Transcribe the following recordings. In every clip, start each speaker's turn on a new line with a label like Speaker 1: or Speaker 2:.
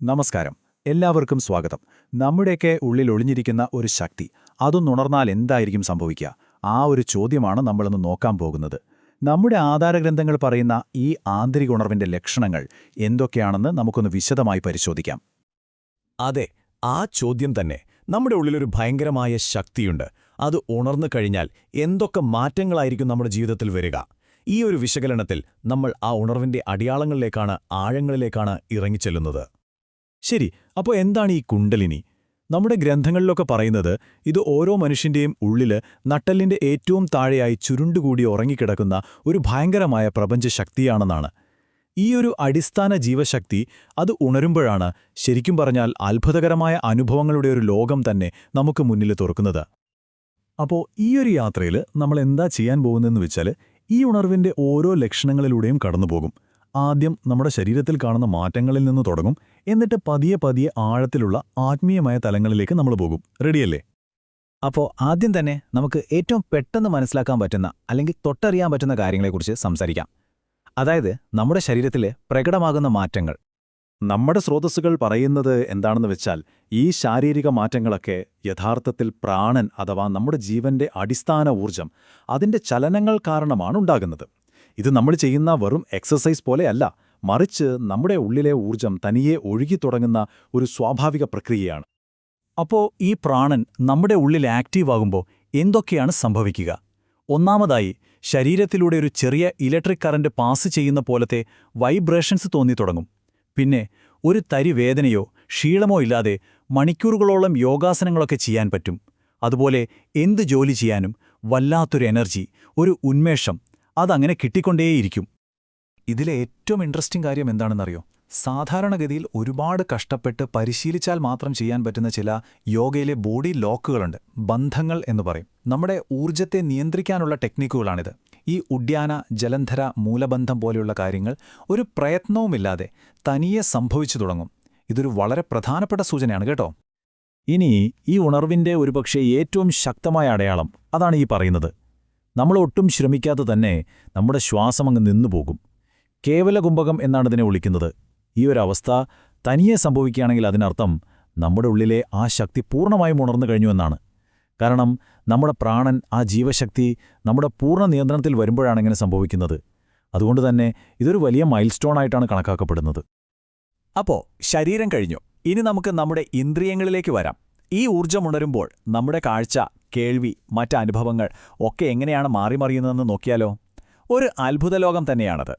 Speaker 1: നമസ്കാരം. എല്ലാവർക്കും സ്വാഗതം. നമ്മുടെയൊക്കെ ഉള്ളിൽ ഒളിഞ്ഞിരിക്കുന്ന ഒരു ശക്തി അതൊന്നുണർന്നാൽ എന്തായിരിക്കും സംഭവിക്കുക? ആ ഒരു ചോദ്യമാണ് നമ്മളിന്ന് നോക്കാൻ പോകുന്നത്. നമ്മുടെ ആധാരഗ്രന്ഥങ്ങൾ പറയുന്ന ഈ ആന്തരിക ഉണർവിന്റെ ലക്ഷണങ്ങൾ എന്തൊക്കെയാണെന്ന് നമുക്കൊന്ന് വിശദമായി പരിശോധിക്കാം.
Speaker 2: അതെ ആ ചോദ്യം തന്നെ നമ്മുടെ ഉള്ളിലൊരു ഭയങ്കരമായ ശക്തിയുണ്ട്. അത് ഉണർന്നു കഴിഞ്ഞാൽ എന്തൊക്കെ മാറ്റങ്ങളായിരിക്കും നമ്മുടെ ജീവിതത്തിൽ വരിക? ഈ ഒരു വിശകലനത്തിൽ നമ്മൾ ആ ഉണർവിന്റെ അടിയാളങ്ങളിലേക്കാണ് ആഴങ്ങളിലേക്കാണ് ഇറങ്ങിച്ചെല്ലുന്നത്.
Speaker 1: ശരി അപ്പോൾ എന്താണ് ഈ കുണ്ടലിനി? നമ്മുടെ ഗ്രന്ഥങ്ങളിലൊക്കെ പറയുന്നത് ഇത് ഓരോ മനുഷ്യന്റെയും ഉള്ളിൽ നട്ടലിന്റെ ഏറ്റവും താഴെയായി ചുരുണ്ടുകൂടി ഉറങ്ങിക്കിടക്കുന്ന ഒരു ഭയങ്കരമായ പ്രപഞ്ചശക്തിയാണെന്നാണ്. ഈ ഒരു അടിസ്ഥാന ജീവശക്തി അത് ഉണരുമ്പോഴാണ് ശരിക്കും പറഞ്ഞാൽ അത്ഭുതകരമായ അനുഭവങ്ങളുടെ ഒരു ലോകം തന്നെ നമുക്ക് മുന്നിൽ തുറക്കുന്നത്. അപ്പോൾ ഈ ഒരു യാത്രയിൽ നമ്മൾ എന്താ ചെയ്യാൻ പോകുന്നതെന്ന് വെച്ചാൽ ഈ ഉണർവിന്റെ ഓരോ ലക്ഷണങ്ങളിലൂടെയും കടന്നുപോകും. ആദ്യം നമ്മുടെ ശരീരത്തിൽ കാണുന്ന മാറ്റങ്ങളിൽ നിന്ന് തുടങ്ങും. എന്നിട്ട് പതിയെ പതിയെ ആഴത്തിലുള്ള ആത്മീയമായ തലങ്ങളിലേക്ക് നമ്മൾ പോകും. റെഡിയല്ലേ?
Speaker 3: അപ്പോൾ ആദ്യം തന്നെ നമുക്ക് ഏറ്റവും പെട്ടെന്ന് മനസ്സിലാക്കാൻ പറ്റുന്ന അല്ലെങ്കിൽ തൊട്ടറിയാൻ പറ്റുന്ന കാര്യങ്ങളെക്കുറിച്ച് സംസാരിക്കാം. അതായത് നമ്മുടെ ശരീരത്തിൽ പ്രകടമാകുന്ന മാറ്റങ്ങൾ.
Speaker 1: നമ്മുടെ സ്രോതസ്സുകൾ പറയുന്നത് എന്താണെന്ന് വെച്ചാൽ ഈ ശാരീരിക മാറ്റങ്ങളൊക്കെ യഥാർത്ഥത്തിൽ പ്രാണൻ അഥവാ നമ്മുടെ ജീവന്റെ അടിസ്ഥാന ഊർജം അതിന്റെ ചലനങ്ങൾ കാരണമാണ് ഉണ്ടാകുന്നത്. ഇത് നമ്മൾ ചെയ്യുന്ന വെറും എക്സസൈസ് പോലെയല്ല മറിച്ച് നമ്മുടെ ഉള്ളിലെ ഊർജം തനിയെ ഒഴുകിത്തുടങ്ങുന്ന ഒരു സ്വാഭാവിക പ്രക്രിയയാണ്. അപ്പോൾ ഈ പ്രാണൻ നമ്മുടെ ഉള്ളിൽ ആക്റ്റീവ് ആകുമ്പോൾ എന്തൊക്കെയാണ് സംഭവിക്കുക? ഒന്നാമതായി ശരീരത്തിലൂടെ ഒരു ചെറിയ ഇലക്ട്രിക് കറന്റ് പാസ് ചെയ്യുന്ന പോലത്തെ വൈബ്രേഷൻസ് തോന്നിത്തുടങ്ങും പിന്നെ ഒരു തരി വേദനയോ ക്ഷീണമോ ഇല്ലാതെ മണിക്കൂറുകളോളം യോഗാസനങ്ങളൊക്കെ ചെയ്യാൻ പറ്റും. അതുപോലെ എന്ത് ജോലി ചെയ്യാനും വല്ലാത്തൊരു എനർജി ഒരു ഉന്മേഷം അതങ്ങനെ കിട്ടിക്കൊണ്ടേയിരിക്കും. ഇതിലെ ഏറ്റവും ഇൻട്രസ്റ്റിംഗ് കാര്യം എന്താണെന്നറിയോ? സാധാരണഗതിയിൽ ഒരുപാട് കഷ്ടപ്പെട്ട് പരിശീലിച്ചാൽ മാത്രം ചെയ്യാൻ പറ്റുന്ന ചില യോഗയിലെ ബോഡി ലോക്കുകളുണ്ട്. ബന്ധങ്ങൾ എന്ന് പറയും. നമ്മുടെ ഊർജത്തെ നിയന്ത്രിക്കാനുള്ള ടെക്നിക്കുകളാണിത്. ഈ ഉഡ്യാന ജലന്ധര മൂലബന്ധം പോലെയുള്ള കാര്യങ്ങൾ ഒരു പ്രയത്നവുമില്ലാതെ തനിയെ സംഭവിച്ചു തുടങ്ങും. ഇതൊരു വളരെ പ്രധാനപ്പെട്ട സൂചനയാണ് കേട്ടോ. ഇനി ഈ ഉണർവിന്റെ ഒരുപക്ഷെ ഏറ്റവും ശക്തമായ അടയാളം അതാണ് ഈ പറയുന്നത്. നമ്മൾ ഒട്ടും ശ്രമിക്കാതെ തന്നെ നമ്മുടെ ശ്വാസം അങ്ങ് നിന്നുപോകും. കേവലകുംഭകം എന്നാണ് ഇതിനെ വിളിക്കുന്നത്. ഈ ഒരു അവസ്ഥ തനിയെ സംഭവിക്കുകയാണെങ്കിൽ അതിനർത്ഥം നമ്മുടെ ഉള്ളിലെ ആ ശക്തി പൂർണമായും ഉണർന്നു കഴിഞ്ഞു എന്നാണ്. കാരണം നമ്മുടെ പ്രാണൻ ആ ജീവശക്തി നമ്മുടെ പൂർണ നിയന്ത്രണത്തിൽ വരുമ്പോഴാണ് ഇങ്ങനെ സംഭവിക്കുന്നത്. അതുകൊണ്ട് തന്നെ ഇതൊരു വലിയ മൈൽസ്റ്റോൺ ആയിട്ടാണ് കണക്കാക്കപ്പെടുന്നത്.
Speaker 3: അപ്പോൾ ശരീരം കഴിഞ്ഞു. ഇനി നമുക്ക് നമ്മുടെ ഇന്ദ്രിയങ്ങളിലേക്ക് വരാം. ഈ ഊർജം ഉണരുമ്പോൾ നമ്മുടെ കാഴ്ച കേൾവി മറ്റ് അനുഭവങ്ങൾ ഒക്കെ എങ്ങനെയാണ് മാറിമറിയുന്നതെന്ന് നോക്കിയാലോ? ഒരു അത്ഭുതലോകം തന്നെയാണത്.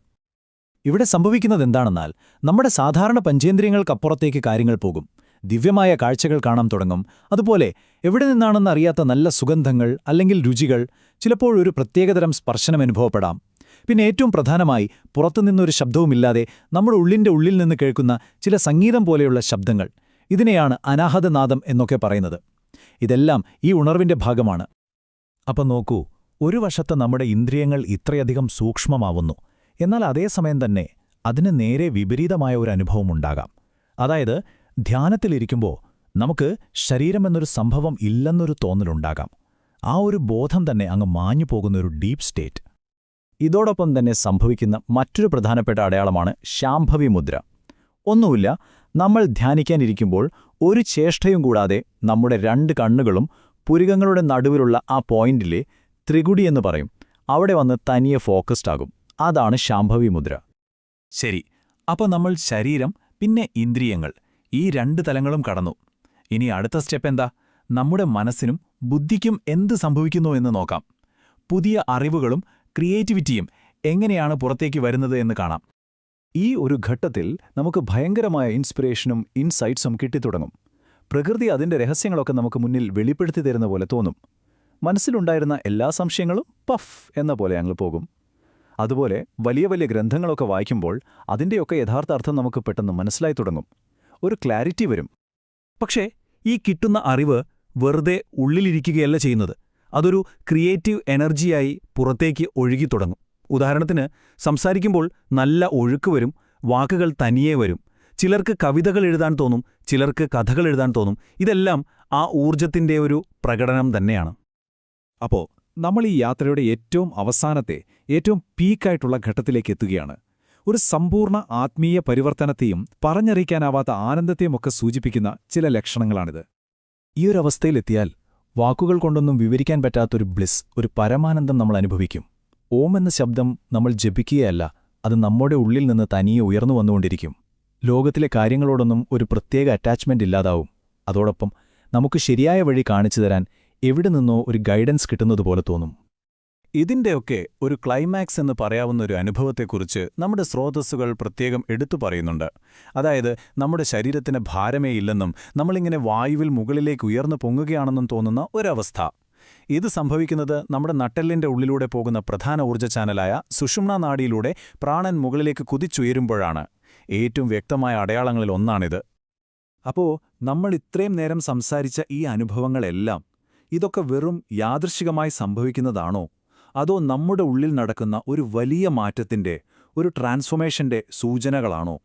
Speaker 1: ഇവിടെ സംഭവിക്കുന്നത് എന്താണെന്നാൽ നമ്മുടെ സാധാരണ പഞ്ചേന്ദ്രിയങ്ങൾക്കപ്പുറത്തേക്ക് കാര്യങ്ങൾ പോകും. ദിവ്യമായ കാഴ്ചകൾ കാണാൻ തുടങ്ങും. അതുപോലെ എവിടെ നിന്നാണെന്ന് അറിയാത്ത നല്ല സുഗന്ധങ്ങൾ അല്ലെങ്കിൽ രുചികൾ ചിലപ്പോഴൊരു പ്രത്യേകതരം സ്പർശനം അനുഭവപ്പെടാം. പിന്നെ ഏറ്റവും പ്രധാനമായി പുറത്തുനിന്നൊരു ശബ്ദവുമില്ലാതെ നമ്മുടെ ഉള്ളിന്റെ ഉള്ളിൽ നിന്ന് കേൾക്കുന്ന ചില സംഗീതം പോലെയുള്ള ശബ്ദങ്ങൾ. ഇതിനെയാണ് അനാഹതനാദം എന്നൊക്കെ പറയുന്നത്. ഇതെല്ലാം ഈ ഉണർവിന്റെ ഭാഗമാണ്. അപ്പം നോക്കൂ ഒരു വശത്ത് നമ്മുടെ ഇന്ദ്രിയങ്ങൾ ഇത്രയധികം സൂക്ഷ്മമാവുന്നു എന്നാൽ അതേസമയം തന്നെ അതിന് നേരെ വിപരീതമായ ഒരു അനുഭവമുണ്ടാകാം അതായത് ധ്യാനത്തിലിരിക്കുമ്പോൾ നമുക്ക് ശരീരമെന്നൊരു സംഭവം ഇല്ലെന്നൊരു തോന്നലുണ്ടാകാം ആ ഒരു ബോധം തന്നെ അങ്ങ് മാഞ്ഞു പോകുന്നൊരു ഡീപ് സ്റ്റേറ്റ്. ഇതോടൊപ്പം തന്നെ സംഭവിക്കുന്ന മറ്റൊരു പ്രധാനപ്പെട്ട അടയാളമാണ് ശാംഭവി മുദ്ര. ഒന്നുമില്ല നമ്മൾ ധ്യാനിക്കാനിരിക്കുമ്പോൾ ഒരു ചേഷ്ടയും കൂടാതെ നമ്മുടെ രണ്ട് കണ്ണുകളും പുരികങ്ങളുടെ നടുവിലുള്ള ആ പോയിന്റിലെ ത്രികുടി എന്ന് പറയും. അവിടെ വന്ന് തനിയെ ഫോക്കസ്ഡ് ആകും. അതാണ് ശാംഭവി മുദ്ര. ശരി അപ്പോൾ നമ്മൾ ശരീരം പിന്നെ ഇന്ദ്രിയങ്ങൾ ഈ രണ്ട് തലങ്ങളും കടന്നു. ഇനി അടുത്ത സ്റ്റെപ്പ് എന്താ? നമ്മുടെ മനസ്സിനും ബുദ്ധിക്കും എന്ത് സംഭവിക്കുന്നു എന്ന് നോക്കാം. പുതിയ അറിവുകളും ക്രിയേറ്റിവിറ്റിയും എങ്ങനെയാണ് പുറത്തേക്ക് വരുന്നത് എന്ന് കാണാം. ഈ ഒരു ഘട്ടത്തിൽ നമുക്ക് ഭയങ്കരമായ ഇൻസ്പിറേഷനും ഇൻസൈറ്റ്സും കിട്ടിത്തുടങ്ങും. പ്രകൃതി അതിന്റെ രഹസ്യങ്ങളൊക്കെ നമുക്ക് മുന്നിൽ വെളിപ്പെടുത്തി തരുന്ന പോലെ തോന്നും. മനസ്സിലുണ്ടായിരുന്ന എല്ലാ സംശയങ്ങളും പഫ് എന്ന പോലെ ഞങ്ങൾ പോകും. അതുപോലെ വലിയ വലിയ ഗ്രന്ഥങ്ങളൊക്കെ വായിക്കുമ്പോൾ അതിന്റെയൊക്കെ യഥാർത്ഥ അർത്ഥം നമുക്ക് പെട്ടെന്ന് മനസ്സിലായി തുടങ്ങും. ഒരു ക്ലാരിറ്റി വരും. പക്ഷേ ഈ കിട്ടുന്ന അറിവ് വെറുതെ ഉള്ളിലിരിക്കുകയല്ല ചെയ്യുന്നത്. അതൊരു ക്രിയേറ്റീവ് എനർജിയായി പുറത്തേക്ക് ഒഴുകിത്തുടങ്ങും ഉദാഹരണത്തിന് സംസാരിക്കുമ്പോൾ നല്ല ഒഴുക്ക് വരും വാക്കുകൾ തനിയേ വരും. ചിലർക്ക് കവിതകൾ എഴുതാൻ തോന്നും ചിലർക്ക് കഥകൾ എഴുതാൻ തോന്നും. ഇതെല്ലാം ആ ഊർജത്തിന്റെ ഒരു പ്രകടനം തന്നെയാണ്. അപ്പോൾ നമ്മൾ ഈ യാത്രയുടെ ഏറ്റവും അവസാനത്തെ ഏറ്റവും പീക്കായിട്ടുള്ള ഘട്ടത്തിലേക്ക് എത്തുകയാണ്.
Speaker 4: ഒരു സമ്പൂർണ ആത്മീയ പരിവർത്തനത്തെയും പറഞ്ഞറിയിക്കാനാവാത്ത ആനന്ദത്തെയുമൊക്കെ സൂചിപ്പിക്കുന്ന ചില ലക്ഷണങ്ങളാണിത്.
Speaker 3: ഈ ഒരു അവസ്ഥയിലെത്തിയാൽ വാക്കുകൾ കൊണ്ടൊന്നും വിവരിക്കാൻ പറ്റാത്തൊരു ബ്ലിസ് ഒരു പരമാനന്ദം നമ്മൾ അനുഭവിക്കും. ഓം എന്ന ശബ്ദം നമ്മൾ ജപിക്കുകയല്ല അത് നമ്മുടെ ഉള്ളിൽ നിന്ന് തനിയെ ഉയർന്നു വന്നുകൊണ്ടിരിക്കും. ലോകത്തിലെ കാര്യങ്ങളോടൊന്നും ഒരു പ്രത്യേക അറ്റാച്ച്മെന്റ് ഇല്ലാതാവും. അതോടൊപ്പം നമുക്ക് ശരിയായ വഴി കാണിച്ചു തരാൻ എവിടെ നിന്നോ ഒരു ഗൈഡൻസ് കിട്ടുന്നതുപോലെ തോന്നും.
Speaker 2: ഇതിന്റെയൊക്കെ ഒരു ക്ലൈമാക്സ് എന്ന് പറയാവുന്ന ഒരു അനുഭവത്തെക്കുറിച്ച് നമ്മുടെ സ്രോതസ്സുകൾ പ്രത്യേകം എടുത്തു പറയുന്നുണ്ട്. അതായത് നമ്മുടെ ശരീരത്തിന് ഭാരമേ ഇല്ലെന്നും നമ്മളിങ്ങനെ വായുവിൽ മുകളിലേക്ക് ഉയർന്നു പൊങ്ങുകയാണെന്നും തോന്നുന്ന ഒരവസ്ഥ. ഇത് സംഭവിക്കുന്നത് നമ്മുടെ നട്ടെല്ലിന്റെ ഉള്ളിലൂടെ പോകുന്ന പ്രധാന ഊർജ ചാനലായ സുഷുമ്ന നാടിയിലൂടെ പ്രാണൻ മുകളിലേക്ക് കുതിച്ചുയരുമ്പോഴാണ് ഏറ്റവും വ്യക്തമായ അടയാളങ്ങളിൽ ഒന്നാണിത്.
Speaker 4: അപ്പോ നമ്മൾ ഇത്രയും നേരം സംസാരിച്ച ഈ അനുഭവങ്ങളെല്ലാം ഇതൊക്കെ വെറും യാദൃശികമായി സംഭവിക്കുന്നതാണോ? അതോ നമ്മുടെ ഉള്ളിൽ നടക്കുന്ന ഒരു വലിയ മാറ്റത്തിന്റെ ഒരു ട്രാൻസ്ഫോർമേഷന്റെ സൂചനകളാണോ?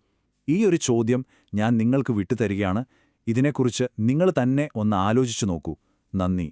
Speaker 4: ഈ ഒരു ചോദ്യം ഞാൻ നിങ്ങൾക്ക് വിട്ടുതരികയാണ്. ഇതിനെക്കുറിച്ച് നിങ്ങൾ തന്നെ ഒന്ന് ആലോചിച്ചു നോക്കൂ. നന്ദി.